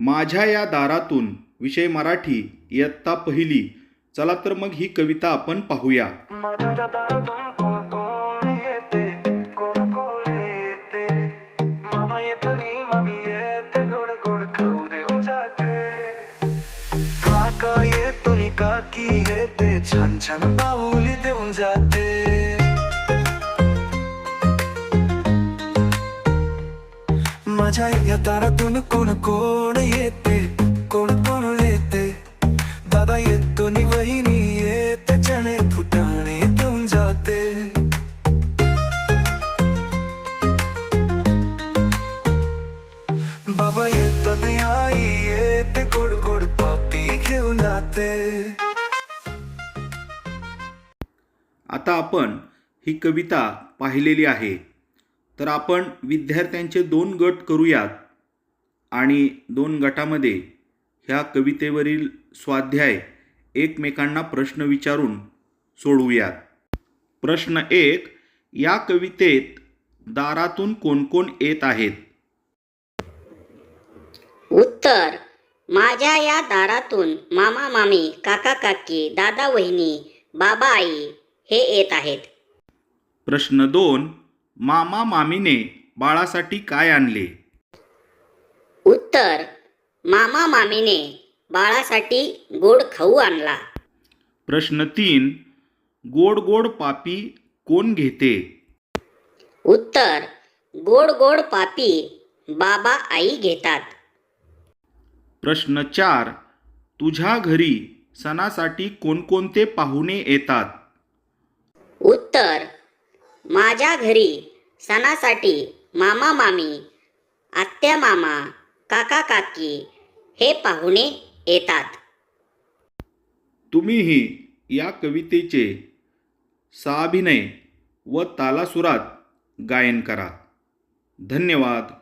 माझ्या या दारातून विषय मराठी इयत्ता पहिली. चला तर मग ही कविता आपण पाहूया. माझ्या येते? छान छान पाऊली देऊन जा माझ्या या दारातून कोण कोण येते कोण कोण येते दादा येतो नि वहिनी येते चणे फुटाणे देऊन जाते. बाबा येतो आई येते गोड गोड पापी घेऊन जाते. आता आपण ही कविता पाहिलेली आहे. तर आपण विद्यार्थ्यांचे दोन गट करूयात. आणि दोन गटामध्ये ह्या कवितेवरील स्वाध्याय एकमेकांना प्रश्न विचारून सोडवूयात. प्रश्न एक या कवितेत दारातून कोण कोण येत आहेत? उत्तर माझ्या या दारातून मामा मामी काका काकी दादा वहिनी बाबा आई हे येत आहेत. प्रश्न दोन मामा मामीने बाळासाठी काय आणले? उत्तर मामा मामीने बाळासाठी गोड खाऊ आणला. प्रश्न तीन गोड गोड पापी कोण घेते? उत्तर गोड गोड पापी बाबा आई घेतात. प्रश्न चार तुझ्या घरी सणासाठी कोणकोणते पाहुणे येतात? उत्तर माझ्या घरी सणासाठी मामा मामी आत्या मामा काका काकी हे पाहुणे येतात. तुम्हीही या कवितेचे साभिनय व तालासुरात गायन करा. धन्यवाद.